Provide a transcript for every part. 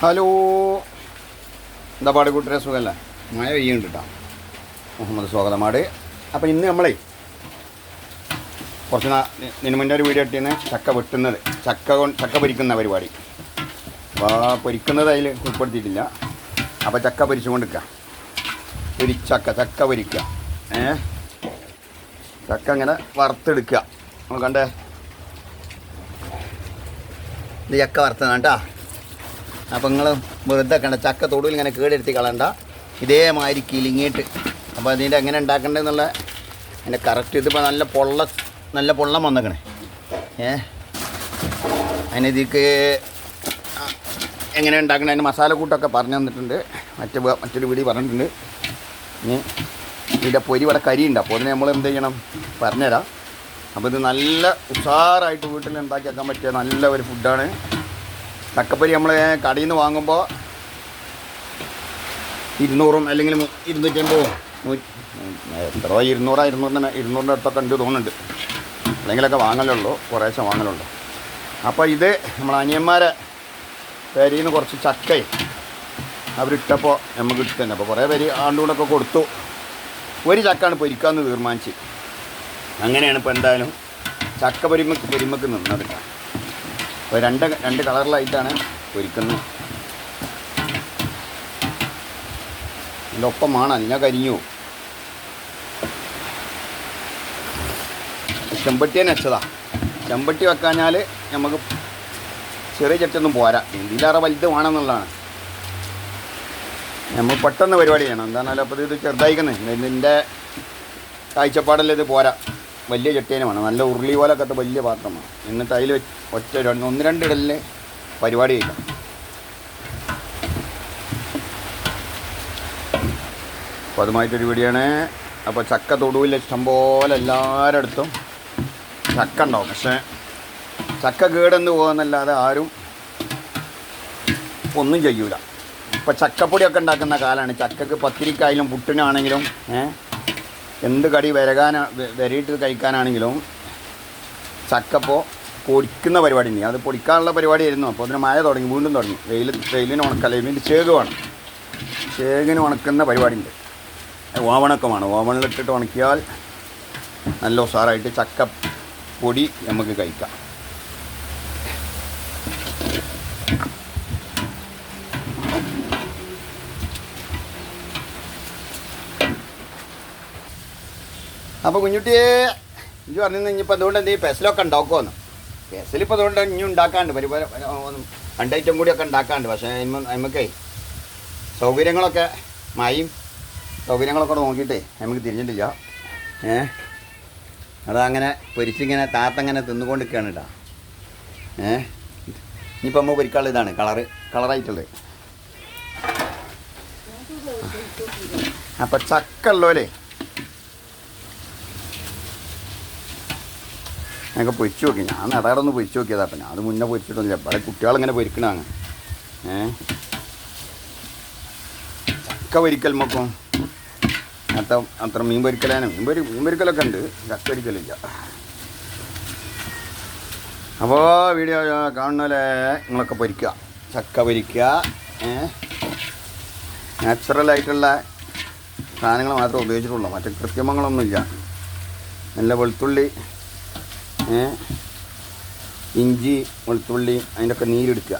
Hello. എന്താ പാട് കൂട്ടരെ സുഖമല്ല മഴ പെയ്യുന്നുണ്ട് കേട്ടോ മുഹമ്മദ് സ്വാഗതമാട് അപ്പം ഇന്ന് നമ്മളെ കുറച്ച് നാ ഇതിന് മുന്നേ ഒരു വീഡിയോ ഇട്ടിന്ന് ചക്ക വെട്ടുന്നത്. ചക്ക ചക്ക പൊരിക്കുന്ന പരിപാടി. അപ്പോൾ പൊരിക്കുന്നത് അതിൽ ഉൾപ്പെടുത്തിയിട്ടില്ല. അപ്പോൾ ചക്ക പൊരിച്ചുകൊണ്ട് നിൽക്കുക പൊരിച്ചക്ക ചക്ക പൊരിക്കുക ഏ? ചക്ക ഇങ്ങനെ വറുത്തെടുക്കുക നമ്മൾ കണ്ടേ ഇത് ചക്ക വറുത്തതാണ് കേട്ടോ അപ്പോൾ നിങ്ങൾ വെറുതെ കണ്ട ചക്ക തൊടുവിൽ ഇങ്ങനെ കേടെടുത്തി കളണ്ട ഇതേമാതിരി കിലിങ്ങിയിട്ട് അപ്പോൾ അതിന്റെ എങ്ങനെ ഉണ്ടാക്കേണ്ടതെന്നുള്ള അതിന്റെ കറക്റ്റ് ഇതിപ്പോൾ നല്ല പൊള്ള നല്ല പൊള്ളം വന്നേക്കണേ. ഏ? അതിനിതിക്ക് എങ്ങനെ ഉണ്ടാക്കണേ അതിന് മസാല കൂട്ടൊക്കെ പറഞ്ഞു തന്നിട്ടുണ്ട്. മറ്റു മറ്റൊരു വീടി പറഞ്ഞിട്ടുണ്ട്. ഇനി ഇതിന്റെ പൊരി ഇവിടെ കരിയുണ്ട്. അപ്പോൾ അതിന് നമ്മൾ എന്ത് ചെയ്യണം? പറഞ്ഞുതരാം. അപ്പോൾ ഇത് നല്ല ഉഷാറായിട്ട് വീട്ടിൽ ഉണ്ടാക്കിയാക്കാൻ പറ്റിയ നല്ല ഒരു ഫുഡാണ് ചക്കപ്പൊരി നമ്മൾ കടയിൽ നിന്ന് വാങ്ങുമ്പോൾ ഇരുന്നൂറും അല്ലെങ്കിൽ ഇരുന്നൂറ്റി നൂ- എത്ര ഇരുന്നൂറാ ഇരുന്നൂറിന് ഇരുന്നൂറിന്റെ അടുത്തൊക്കെ ഉണ്ട് തോന്നുന്നുണ്ട്. അല്ലെങ്കിലൊക്കെ വാങ്ങലുള്ളൂ. കുറേശ്ശെ വാങ്ങലുള്ളൂ. അപ്പോൾ ഇത് നമ്മൾ അനിയന്മാരെ പേരിൽ നിന്ന് കുറച്ച് ചക്കയും അവരിട്ടപ്പോൾ നമുക്ക് ഇട്ട് തന്നെ അപ്പോൾ കുറേ പേര് ആണ്ടുകൊണ്ടൊക്കെ കൊടുത്തു. ഒരു ചക്കാണ് പൊരിക്കാമെന്ന് തീരുമാനിച്ച്. അങ്ങനെയാണ് ഇപ്പോൾ എന്തായാലും ചക്ക പൊരിമക്ക് പൊരിമക്ക് നിന്നത്. അപ്പോൾ രണ്ട് രണ്ട് കളറിലായിട്ടാണ് പൊരിക്കുന്നത് ഇതിന്റെ ഒപ്പം വേണം അല്ലെങ്കിൽ കരിഞ്ഞു. ചെമ്പട്ടി തന്നെ വെച്ചതാ ചെമ്പട്ടി വെക്കാഞ്ഞാൽ നമുക്ക് ചെറിയ ചട്ടൊന്നും പോരാ. ഇതിലേറെ വലുത് വേണമെന്നുള്ളതാണ് നമ്മൾ പെട്ടെന്ന് പരിപാടി ചെയ്യണം. എന്താണെന്നാലും അപ്പോൾ ഇത് ചെറുതായിക്കുന്നത് ഇതിന്റെ കാഴ്ചപ്പാടല്ലേ ഇത് പോരാ. വലിയ ചട്ടേനെ വേണം. നല്ല ഉരുളി പോലെ ഒക്കെ വലിയ പാത്രമാണ് എന്നിട്ട് അതിൽ ഒറ്റ രണ്ട് ഒന്ന് രണ്ട് ഇടലിൽ പരിപാടി ചെയ്യണം അപ്പോൾ അതുമായിട്ടൊരു വീടിയാണ് അപ്പോൾ ചക്ക തൊടുവില്ല ഇഷ്ടംപോലെ എല്ലാവരുടെ അടുത്തും ചക്ക ഉണ്ടാവും. പക്ഷേ ചക്ക കേടെന്ന് പോകുന്നല്ലാതെ ആരും ഒന്നും ചെയ്യൂല. ഇപ്പോൾ ചക്കപ്പൊടിയൊക്കെ ഉണ്ടാക്കുന്ന കാലമാണ് ചക്കക്ക് പത്തിരിക്കായാലും പുട്ടിനാണെങ്കിലും ഏ എന്ത് കടി വരകാന വരയിട്ട് കഴിക്കാനാണെങ്കിലും ചക്കപ്പോൾ പൊടിക്കുന്ന പരിപാടി ഉണ്ട് അത് പൊടിക്കാനുള്ള പരിപാടിയായിരുന്നു. അപ്പോൾ അതിന് മഴ തുടങ്ങി വീണ്ടും തുടങ്ങി. വെയിൽ വെയിലിന് ഉണക്കല്ല ഇതിന്റെ ചേക് വേണം. ചേകിന് ഉണക്കുന്ന പരിപാടി ഉണ്ട് ഓവണൊക്കെ വേണം ഓവണിലിട്ടിട്ട് ഉണക്കിയാൽ നല്ല ഉഷാറായിട്ട് ചക്ക പൊടി നമുക്ക് കഴിക്കാം. അപ്പോൾ കുഞ്ഞുട്ടിയെ ഇഞ്ചു പറഞ്ഞു ഇനിയിപ്പോൾ അതുകൊണ്ട് എന്തെങ്കിലും പെസലൊക്കെ ഉണ്ടാക്കുമെന്ന് പെസലിപ്പോൾ അതുകൊണ്ട് ഇനി ഉണ്ടാക്കാണ്ട് പരിപാടി രണ്ടൈറ്റം കൂടിയൊക്കെ ഉണ്ടാക്കാണ്ട്. പക്ഷേ നമുക്കേ സൗകര്യങ്ങളൊക്കെ മായും. സൗകര്യങ്ങളൊക്കെ നോക്കിയിട്ടേ നമുക്ക് തിരിഞ്ഞിട്ടില്ല. ഏ? അതങ്ങനെ പൊരിച്ചിങ്ങനെ താത്തങ്ങനെ തിന്നുകൊണ്ടിരിക്കുകയാണ് കേട്ടോ ഏ? ഇനിയിപ്പോൾ നമ്മൾ പൊരിക്കാനുള്ള ഇതാണ് കളറ് കളറായിട്ടുള്ളത്. അപ്പം ചക്കല്ലോ ഉള്ളോലേ ഞങ്ങൾക്ക് പൊരിച്ചു നോക്കി. ഞാൻ നടാടൊന്ന് പൊരിച്ചു നോക്കിയതാ അപ്പം ഞാൻ അത് മുന്നേ പൊരിച്ചിട്ടൊന്നുമില്ല ഇവിടെ കുട്ടികളിങ്ങനെ പൊരിക്കണാങ്ങ് ഏ? ചക്ക പൊരിക്കൽ മൊക്കും അത്ര അത്ര മീൻ പൊരിക്കലാണ്. മീൻ പൊരി മീൻ പൊരിക്കലൊക്കെ ഉണ്ട്. ചക്ക പൊരിക്കലില്ല. അപ്പോൾ വീഡിയോ കാണുന്ന പോലെ നിങ്ങളൊക്കെ പൊരിക്കുക ചക്ക പൊരിക്കുക നാച്ചുറലായിട്ടുള്ള സാധനങ്ങൾ മാത്രമേ ഉപയോഗിച്ചിട്ടുള്ളൂ. മറ്റു കൃത്രിമങ്ങളൊന്നുമില്ല. നല്ല വെളുത്തുള്ളി ഇഞ്ചി വെളുത്തുള്ളി അതിന്റെ ഒക്കെ നീരെടുക്കുക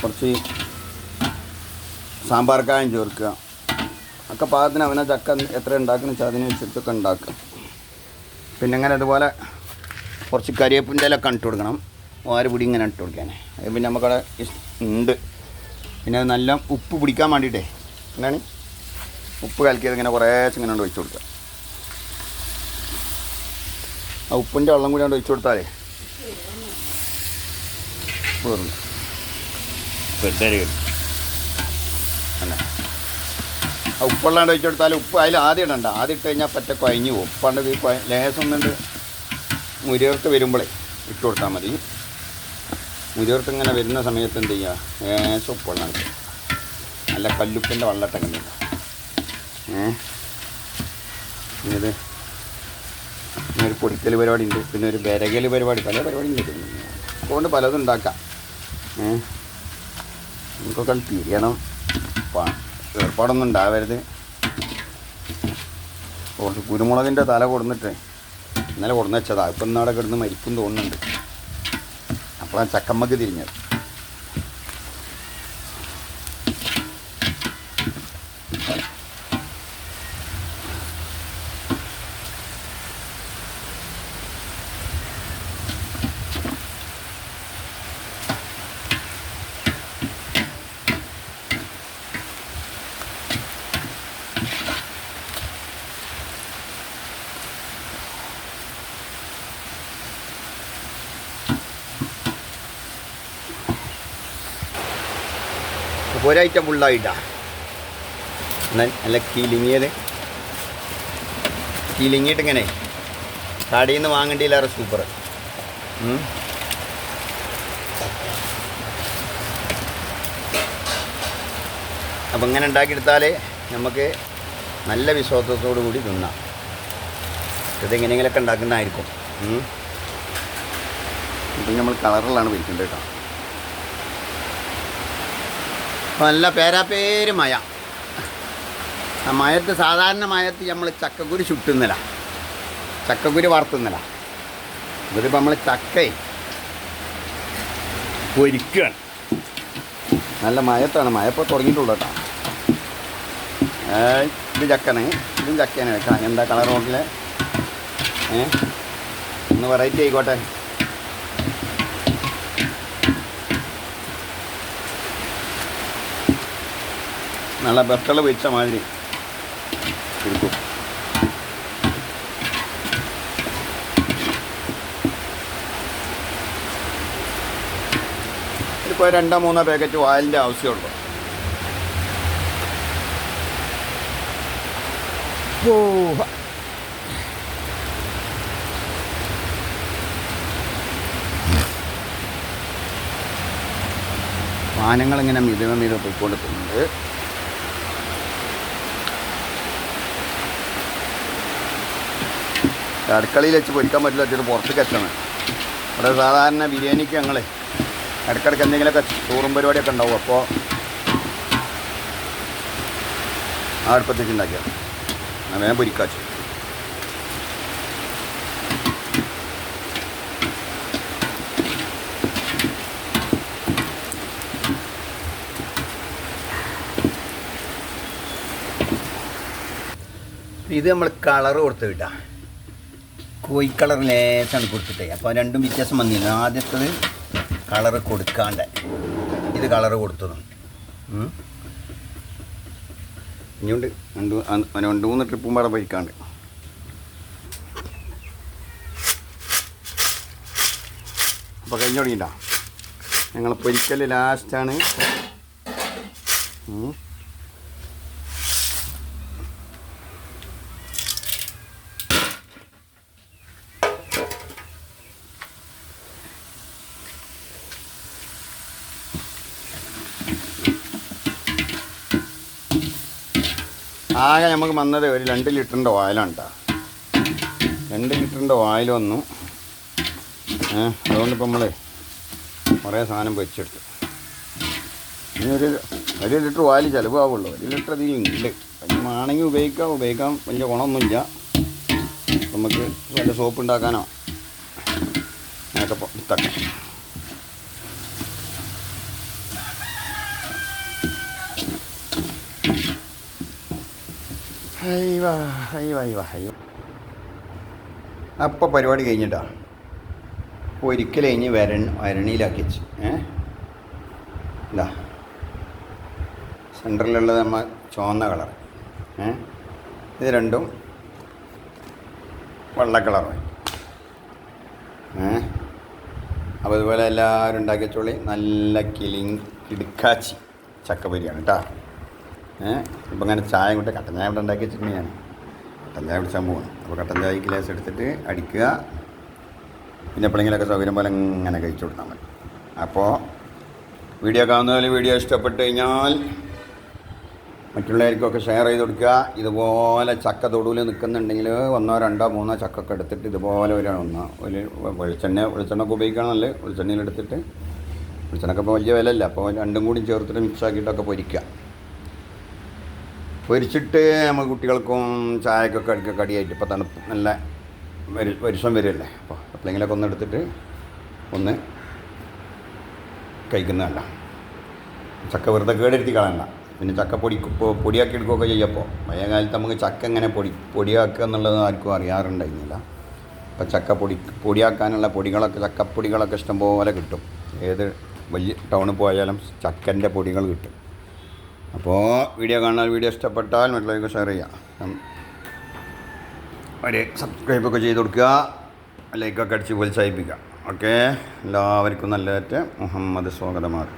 കുറച്ച് സാമ്പാർ കായം ചേർക്കുക. ഒക്കെ പാകത്തിന് അവനെ ചക്ക എത്ര ഉണ്ടാക്കുന്ന വെച്ചാൽ അതിനനുസരിച്ചൊക്കെ ഉണ്ടാക്കുക. പിന്നെ അങ്ങനെ അതുപോലെ കുറച്ച് കരിയേപ്പിന്റെ ഇലൊക്കെ ഇട്ട് കൊടുക്കണം. ഓരോ പിടി ഇങ്ങനെ ഇട്ട് കൊടുക്കാനേ. അത് പിന്നെ നമുക്കവിടെ ഉണ്ട്. പിന്നെ നല്ല ഉപ്പ് പിടിക്കാൻ വേണ്ടിയിട്ടേ. എന്താണ്? ഉപ്പ് കലക്കിയത് ഇങ്ങനെ കുറേശ്ശെ ഇങ്ങനെ കൊണ്ട് കൊടുക്കുക. ആ ഉപ്പിന്റെ വെള്ളം കൂടി കൊണ്ട് ഒഴിച്ചു കൊടുത്താലേ? അല്ല. ആ ഉപ്പുള്ളാണ്ട് ഒഴിച്ചു കൊടുത്താൽ ഉപ്പ് അതിൽ ആദ്യം ഇടണ്ട. ആദ്യം ഇട്ട് കഴിഞ്ഞാൽ പറ്റ കുഴഞ്ഞു പോകും ഉപ്പാണ്ട് ഈ ലേശം ഒന്നുണ്ട് മുരിയർത്ത് വരുമ്പോഴേ ഇട്ട് കൊടുത്താൽ മതി. മുരിയർത്ത് ഇങ്ങനെ വരുന്ന സമയത്ത് എന്ത് ചെയ്യുക ലേശം ഉപ്പുള്ള നല്ല കല്ലുപ്പിന്റെ വെള്ളം ഇട്ടങ്ങനെ ഏ? ഇത് പിന്നെ ഒരു പൊടിക്കൽ പരിപാടി ഉണ്ട് പിന്നെ ഒരു വിരകൽ പരിപാടി. പല പരിപാടി ഉണ്ട്. അതുകൊണ്ട് പലതും ഉണ്ടാക്കാം. ഏഹ് നമുക്കൊക്കെ തിരിയണം. ഏർപ്പാടൊന്നും ഉണ്ടാവരുത്. കുറച്ച് കുരുമുളകിന്റെ തല കൊടുന്നിട്ട് ഇന്നലെ കൊടുന്ന് വെച്ചതാ. ഇപ്പം ഇന്നവിടെ കിടന്ന് മരിക്കും തോന്നുന്നുണ്ട്. അപ്പോഴാണ് ചക്കമ്മക്ക് തിരിഞ്ഞത്. ഒരാഴ്ച ഫുള്ളായിട്ടാ. നല്ല കിലിങ്ങിയത്. കിലിങ്ങിയിട്ട് ഇങ്ങനെ കടയിൽ നിന്ന് വാങ്ങേണ്ടിയില്ലേറെ സൂപ്പർ അപ്പം ഇങ്ങനെ ഉണ്ടാക്കിയെടുത്താൽ നമുക്ക് നല്ല വിശ്വാസത്തോടു കൂടി തിന്നാം. ഇത് എങ്ങനെയെങ്കിലൊക്കെ ഉണ്ടാക്കുന്നതായിരിക്കും. ഇപ്പം നമ്മൾ കളറിലാണ് വിളിക്കേണ്ടത് കേട്ടോ. നല്ല പേരാപ്പേര് മയ. ആ മയത്ത് സാധാരണ മയത്ത് നമ്മൾ ചക്കക്കുരു ചുട്ടുന്നില്ല. ചക്കക്കുരു വറുത്തുന്നില്ല. ഇതിപ്പോൾ നമ്മൾ ചക്ക പൊരിക്കുകയാണ് നല്ല മയത്താണ്. മയപ്പോൾ തുടങ്ങിയിട്ടുള്ളൂ കേട്ടോ. ഇത് ചക്കന് ഇതും ചക്കനെ വെക്കാം എന്താ കളർ നോക്കില്ലേ ഏ ഒന്ന് വെറൈറ്റി ആയിക്കോട്ടെ. നല്ല பெஸ்டெல்லாம் വെച്ച മാതിരി இருக்கும் ഇപ്പോൾ രണ്ടോ മൂന്നോ പാക്കറ്റ് വായലിന്റെ ആവശ്യമുള്ളൂ. പാനങ്ങളിങ്ങനെ മിതമ മിത പോയിക്കൊണ്ടിരിക്കുന്നുണ്ട്. അടുക്കളയിൽ വെച്ച് പൊരിക്കാൻ പറ്റില്ല വെച്ചിട്ട് പുറത്തേക്ക് എത്തണം. ഇവിടെ സാധാരണ ബിരിയാണിക്ക് ഞങ്ങൾ ഇടയ്ക്കിടയ്ക്ക് എന്തെങ്കിലുമൊക്കെ ചോറും പരിപാടിയൊക്കെ ഉണ്ടാവും. അപ്പോൾ ആ അടുപ്പത്തേക്ക് ഉണ്ടാക്കിയാണ് വേഗം പൊരിക്കാച്ചു ഇത് നമ്മൾ കളർ കൊടുത്ത് വിട്ടാ കോഴി കളർ ലേശാണ് കൊടുത്തിട്ടേ. അപ്പോൾ രണ്ടും വ്യത്യാസം വന്നില്ല. ആദ്യത്തത് കളർ കൊടുക്കാണ്ട്. ഇത് കളർ കൊടുത്തതും. ഇനിയുണ്ട് രണ്ട് രണ്ട് മൂന്ന് ട്രിപ്പും പാടെ പോയിക്കാണ്ട്. അപ്പോൾ കഴിഞ്ഞു തുടങ്ങിയിട്ടാ. ഞങ്ങൾ പൊരിക്കൽ ലാസ്റ്റാണ് ആകെ നമുക്ക് വന്നത് ഒരു രണ്ട് ലിറ്ററിന്റെ ഓയിലാണ് കേട്ടോ. രണ്ട് ലിറ്ററിന്റെ ഓയിൽ വന്നു. അതുകൊണ്ട് ഇപ്പം നമ്മൾ കുറേ സാധനം വെച്ചെടുത്തു. ഇനി ഒരു ഒരു ലിറ്റർ ഓയിൽ ചിലവാകുള്ളൂ ഒരു ലിറ്റർ അതിലുണ്ട് ആണെങ്കിൽ ഉപയോഗിക്കാം. ഉപയോഗിക്കാം വലിയ ഗുണമൊന്നുമില്ല. നമുക്ക് വല്ല സോപ്പ് ഉണ്ടാക്കാനോ? അങ്ങനെയൊക്കെ പൊ- വിത്തക്കാം അയ്യോ അയ്യോ അയ്യോ അയ്യോ. അപ്പോൾ പരിപാടി കഴിഞ്ഞിട്ടാ? ഒരിക്കൽ കഴിഞ്ഞ് വരൺ വരണിയിലാക്കി വെച്ച് ഏ? ഇതാ. സെന്ററിലുള്ളത് നമ്മ ചുവന്ന കളർ ഏ? ഇത് രണ്ടും വെള്ള കളറായി ഏ? അപ്പോൾ ഇതുപോലെ എല്ലാവരും ഉണ്ടാക്കി വെച്ചോളി. നല്ല കിളിങ് കിടുക്കാച്ചി ചക്കപ്പൊരിയാണ് കേട്ടോ? ഏഹ് ഇപ്പം അങ്ങനെ ചായ കൊണ്ട് കട്ടൻ ചായ ഇവിടെ ഉണ്ടാക്കി വെച്ചിട്ടുണ്ട് ഞാൻ. കട്ടൻ ചായ കുടിച്ചാൽ പോവാണ് അപ്പോൾ കട്ടൻ ചായ ഗ്ലാസ് എടുത്തിട്ട് അടിക്കുക. പിന്നെ എപ്പോഴെങ്കിലൊക്കെ സൗകര്യം പോലെ ഇങ്ങനെ കഴിച്ചു കൊടുത്താൽ മതി. അപ്പോൾ വീഡിയോ കാണുന്നതിൽ വീഡിയോ ഇഷ്ടപ്പെട്ട് കഴിഞ്ഞാൽ മറ്റുള്ളവർക്കൊക്കെ ഷെയർ ചെയ്ത് കൊടുക്കുക. ഇതുപോലെ ചക്ക തൊടുവിൽ നിൽക്കുന്നുണ്ടെങ്കിൽ ഒന്നോ രണ്ടോ മൂന്നോ ചക്കൊക്കെ എടുത്തിട്ട് ഇതുപോലെ ഒരു ഒന്ന് ഒരു വെളിച്ചെണ്ണ വെളിച്ചെണ്ണ ഒക്കെ ഉപയോഗിക്കണമല്ലേ വെളിച്ചെണ്ണയിൽ എടുത്തിട്ട്. വെളിച്ചെണ്ണൊക്കെ ഇപ്പോൾ വലിയ വിലയല്ല. അപ്പോൾ രണ്ടും കൂടി ചേർത്തിട്ട് മിക്സ് ആക്കിയിട്ടൊക്കെ പൊരിക്കുക. പൊരിച്ചിട്ട് നമ്മൾ കുട്ടികൾക്കും ചായക്കൊക്കെ അടിക്കുക കടിയായിട്ട് ഇപ്പോൾ തണുപ്പ് നല്ല വരി വരിഷം വരുമല്ലേ അപ്പോൾ എപ്പോഴെങ്കിലൊക്കെ ഒന്ന് എടുത്തിട്ട് ഒന്ന് കഴിക്കുന്നതല്ല. ചക്ക വെറുതെ കേടെടുത്തി കളയണ്ട. പിന്നെ ചക്ക പൊടി പൊടിയാക്കി എടുക്കുകയൊക്കെ ചെയ്യപ്പോൾ പഴയ നമുക്ക് ചക്ക എങ്ങനെ പൊടി പൊടിയാക്കുക എന്നുള്ളത് ആർക്കും അറിയാറുണ്ടായിരുന്നില്ല. അപ്പോൾ ചക്ക പൊടി പൊടിയാക്കാനുള്ള പൊടികളൊക്കെ ചക്കപ്പൊടികളൊക്കെ ഇഷ്ടംപോലെ കിട്ടും. ഏത് വലിയ ടൗണിൽ പോയാലും ചക്കന്റെ പൊടികൾ കിട്ടും. അപ്പോൾ വീഡിയോ കാണാൻ വീഡിയോ ഇഷ്ടപ്പെട്ടാൽ മറ്റുള്ളവർക്ക് ഷെയർ ചെയ്യാം. ഒരു സബ്സ്ക്രൈബൊക്കെ ചെയ്ത് കൊടുക്കുക. ലൈക്കൊക്കെ അടിച്ച് പ്രോത്സാഹിപ്പിക്കുക. ഓക്കെ എല്ലാവർക്കും നല്ലതായിട്ട് മുഹമ്മദ് സ്വാഗതമാർ